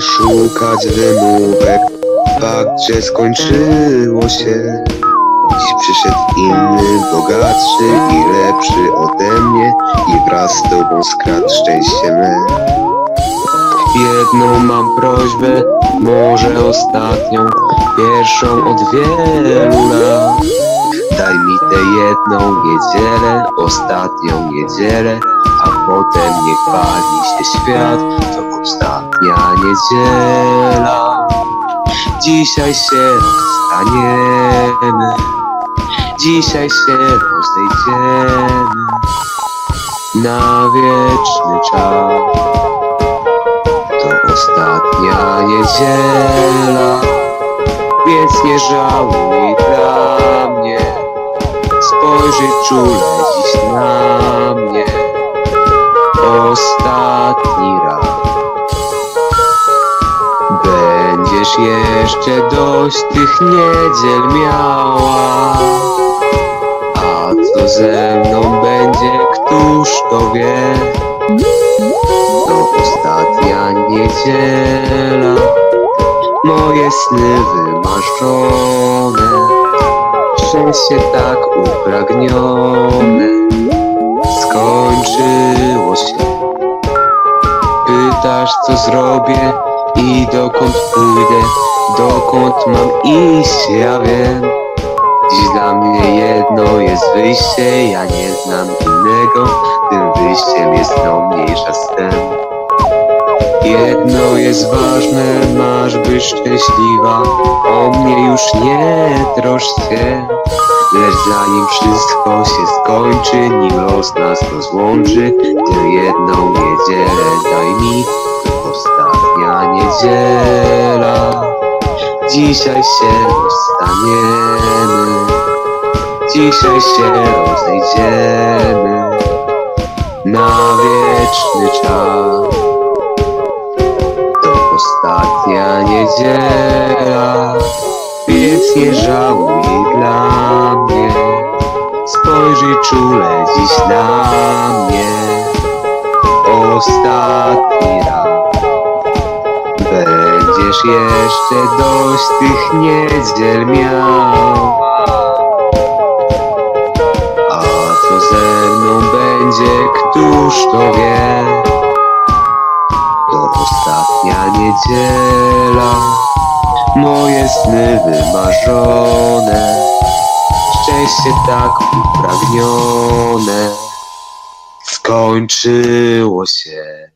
szukać wymówek. Fakt, że skończyło się. Dziś przyszedł inny, bogatszy i lepszy ode mnie. I wraz z tobą skradł szczęście me. Jedną mam prośbę, może ostatnią. Pierwszą od wielu jedną niedzielę, ostatnią niedzielę A potem niech pali się świat To ostatnia niedziela. Dzisiaj się rozstaniemy Dzisiaj się rozejdziemy Na wieczny czas. To ostatnia niedziela Więc nie żałuj dla mnie czule na mnie. Ostatni raz. Będziesz jeszcze dość tych niedziel miała. A co ze mną będzie, któż to wie? To ostatnia niedziela. Moje sny wymarzone Szczęście tak upragnione Skończyło się. Pytasz co zrobię i dokąd pójdę Dokąd mam iść, ja wiem. Dziś dla mnie jedno jest wyjście Ja nie znam innego Tym wyjściem jest no mniejsza tem Jedno jest ważne, masz być szczęśliwa O mnie już nie troszcz się Lecz zanim wszystko się skończy Nim los nas rozłączy Tę jedną niedzielę daj mi To ostatnia niedziela Dzisiaj się rozstaniemy. Dzisiaj się rozejdziemy Na wieczny czas. To ostatnia niedziela Więc nie żałuj dla mnie. Spojrzyj czule dziś na mnie. Ostatni raz. Będziesz jeszcze dość tych niedziel miała A co ze mną będzie, któż to wie? To ostatnia niedziela Moje sny wymarzone. Szczęście tak upragnione. Skończyło się